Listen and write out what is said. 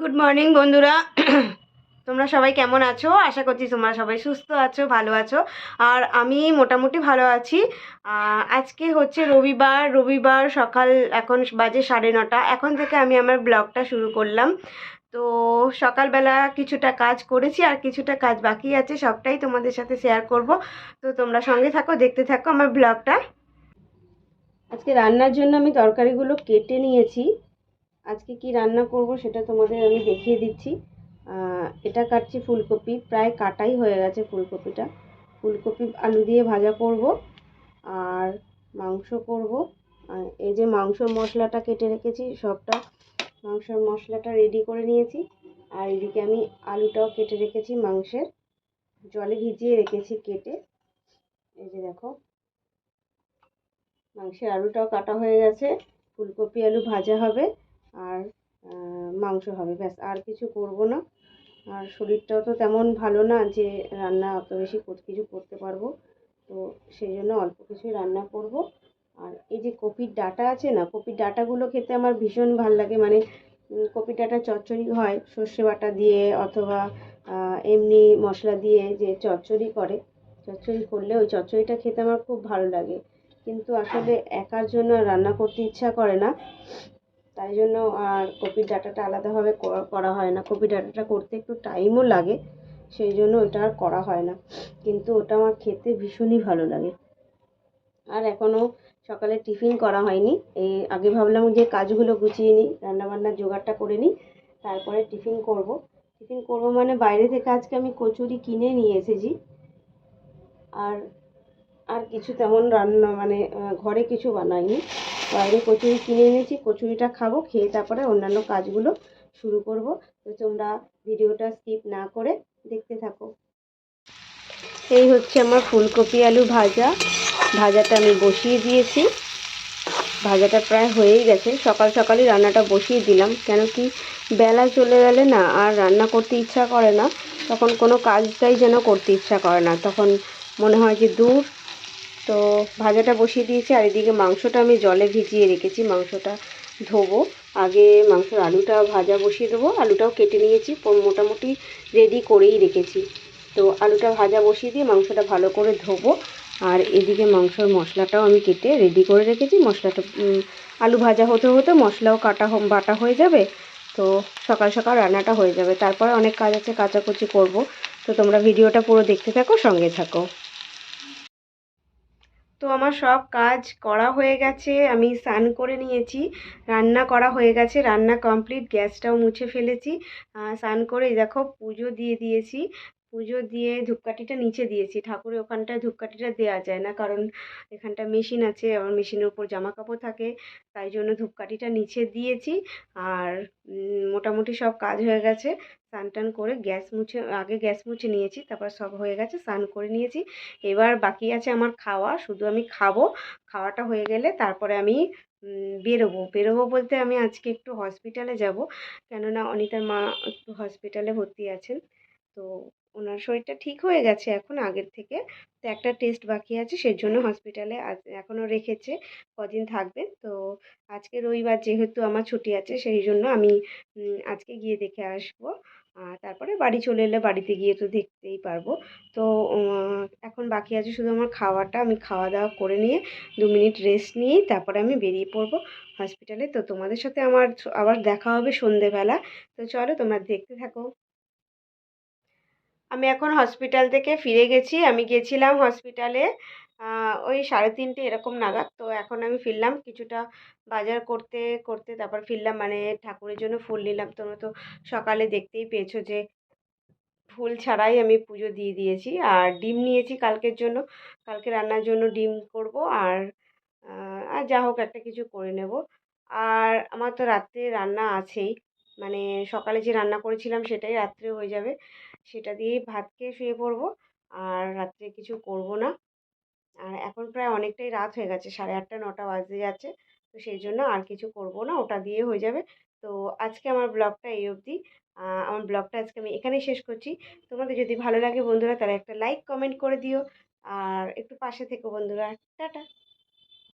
Good morning বন্ধুরা। তোমরা সবাই কেমন আছো? আশা করছি তোমরা সবাই সুস্থ আছো, ভালো আছো। আর আমি মোটামুটি ভালো আছি। আজকে হচ্ছে রবিবার। রবিবার সকাল এখন বাজে সাড়ে নটা। এখন থেকে আমি আমার ব্লগটা শুরু করলাম। তো সকালবেলা কিছুটা কাজ করেছি আর কিছুটা কাজ বাকি আছে, সবটাই তোমাদের সাথে শেয়ার করব। তো তোমরা সঙ্গে থাকো, দেখতে থাকো আমার ব্লগটা। আজকে রান্নার জন্য আমি তরকারিগুলো কেটে নিয়েছি। আজকে কি রান্না করব সেটা তোমাদের আমি দেখিয়ে দিচ্ছি। এটা কাটছি ফুলকপি, প্রায় কাটাই হয়ে গেছে ফুলকপিটা। ফুলকপি আলু দিয়ে ভাজা করব আর মাংস করব। এই যে মাংসর মশলাটা কেটে রেখেছি সবটা, মাংসর মশলাটা রেডি করে নিয়েছি। আর এদিকে আমি আলুটাও কেটে রেখেছি মাংসের। জলে ভিজিয়ে রেখেছি কেটে। এই যে দেখো, মাংসের আলুটাও কাটা হয়ে গেছে। ফুলকপি আলু ভাজা হবে। আর মাংস হবে, ব্যাস, আর কিছু করব না। আর শরীরটাও তো তেমন ভালো না যে রান্না অত বেশি কিছু করতে পারব। তো সেই জন্য অল্প কিছুই রান্না করব। আর এই যে কপির ডাঁটা আছে না, কপির ডাঁটাগুলো খেতে আমার ভীষণ ভালো লাগে। মানে কপির ডাঁটা চচ্চড়ি হয়, সর্ষে বাটা দিয়ে অথবা এমনি মশলা দিয়ে যে চচ্চড়ি করে। চচ্চড়ি করলে ওই চচ্চড়িটা খেতে আমার খুব ভালো লাগে। কিন্তু আসলে একার জন্য রান্না করতে ইচ্ছা করে না। তাই জন্য আর কপির ডাঁটাটা আলাদাভাবে করা- হয় না। কপির ডাঁটাটা করতে একটু টাইমও লাগে, সেই জন্য ওটা আর করা হয় না। কিন্তু ওটা আমার খেতে ভীষণই ভালো লাগে। আর এখনও সকালে টিফিন করা হয়নি। এই আগে ভাবলাম যে কাজগুলো গুছিয়ে নিই, রান্নাবান্নার জোগাড়টা করে নিই, তারপরে টিফিন করব। টিফিন করব মানে বাইরে থেকে আজকে আমি কচুরি কিনে নিয়ে এসেছি। আর আর কিছু তেমন রান্না মানে ঘরে কিছু বানাইনি। বাইরে কচুরি কিনে এনেছি, কচুরিটা খাব, খেয়ে তারপরে অন্যান্য কাজগুলো শুরু করব। তো তোমরা ভিডিওটা স্কিপ না করে দেখতে থাকো। এই হচ্ছে আমার ফুলকপি আলু ভাজা। ভাজাটা আমি বসিয়ে দিয়েছি। ভাজাটা প্রায় হয়েই গেছে। সকাল সকালই রান্নাটা বসিয়ে দিলাম। কেন কি বেলা চলে গেলে না আর রান্না করতে ইচ্ছা করে না। তখন কোনো কাজটাই যেন করতে ইচ্ছা করে না। তখন মনে হয় যে দূর তো ভাজাটা বসিয়ে দিয়েছি, আর এদিকে মাংসটা আমি জলে ভিজিয়ে রেখেছি। মাংসটা ধোবো। আগে মাংসের আলুটা ভাজা বসিয়ে দেবো। আলুটাও কেটে নিয়েছি মোটামুটি রেডি করেই রেখেছি। তো আলুটা ভাজা বসিয়ে দিয়ে মাংসটা ভালো করে ধোবো। আর এদিকে মাংসর মশলাটাও আমি কেটে রেডি করে রেখেছি। মশলাটা আলু ভাজা হতে হতে মশলাও কাটা বাটা হয়ে যাবে। তো সকাল সকাল রান্নাটা হয়ে যাবে। তারপরে অনেক কাজ আছে, কাচাকুচি করব। তো তোমরা ভিডিওটা পুরো দেখতে থাকো, সঙ্গে থাকো। তো আমার সব কাজ করা হয়ে গেছে, আমি স্নান করে নিয়েছি, রান্না করা হয়ে গেছে, রান্না কমপ্লিট গ্যাসটাও মুছে ফেলেছি। স্নান করে দেখো পুজো দিয়ে দিয়েছি। পুজো দিয়ে ধূপকাঠিটা নিচে দিয়েছি। ঠাকুরের ওখানটায় ধূপকাঠিটা দেওয়া যায় না কারণ এখানটা মেশিন আছে আমার মেশিনের উপর জামা কাপড় থাকে, তাই জন্য ধূপকাঠিটা নিচে দিয়েছি। আর মোটামুটি সব কাজ হয়ে গেছে। স্নান টান করে গ্যাস মুছে, আগে গ্যাস মুছে নিয়েছি, তারপর সব হয়ে গেছে, স্নান করে নিয়েছি। এবার বাকি আছে আমার খাওয়া, শুধু আমি খাব। খাওয়াটা হয়ে গেলে তারপরে আমি বেরোবো। বেরোবো বলতে আমি আজকে একটু হসপিটালে যাব। কেননা অনিতার মা একটু হসপিটালে ভর্তি আছেন। তো ওনার শরীরটা ঠিক হয়ে গেছে এখন আগের থেকে। তো একটা টেস্ট বাকি আছে সেই জন্য হসপিটালে এখনও রেখেছে, কদিন থাকবেন তো আজকে রবিবার যেহেতু আমার ছুটি আছে সেই জন্য আমি আজকে গিয়ে দেখে আসব। আর তারপরে বাড়ি চলে এলে বাড়িতে গিয়ে তো দেখতেই পারব। তো এখন বাকি আছে শুধু আমার খাওয়াটা। আমি খাওয়া দাওয়া করে নিয়ে দু মিনিট রেস্ট নিয়েই তারপরে আমি বেরিয়ে পড়ব হসপিটালে তো তোমাদের সাথে আমার আবার দেখা হবে সন্ধেবেলা। তো চলো তোমরা দেখতে থাকো। আমি এখন হসপিটাল থেকে ফিরে গেছি। আমি গেছিলাম হসপিটালে ওই সাড়ে তিনটে এরকম নাগাদ। তো এখন আমি ফিরলাম কিছুটা বাজার করতে করতে তারপর ফিরলাম। মানে ঠাকুরের জন্য ফুল নিলাম। তোমরা তো সকালে দেখতেই পেয়েছ যে ফুল ছাড়াই আমি পুজো দিয়ে দিয়েছি। আর ডিম নিয়েছি কালকের জন্য। কালকে রান্নার জন্য ডিম করব আর আর যা হোক একটা কিছু করে নেব। আর আমার তো রাত্রে রান্না আছেই। মানে সকালে যে রান্না করেছিলাম সেটাই রাত্রে হয়ে যাবে। সেটা দিয়েই ভাত খেয়ে শুয়ে পড়ব। আর রাত্রে কিছু করব না। আর এখন প্রায় অনেকটাই রাত হয়ে গেছে, সাড়ে আটটা, নটা বাজতে যাচ্ছে। তো সেই জন্য আর কিছু করব না, ওটা দিয়ে হয়ে যাবে। তো আজকে আমার ব্লগটা এই অবধি। আমার ব্লগটা আজকে আমি এখানেই শেষ করছি। তোমাদের যদি ভালো লাগে বন্ধুরা, তাহলে একটা লাইক, কমেন্ট করে দিও। আর একটু পাশে থেকো বন্ধুরা। টাটা।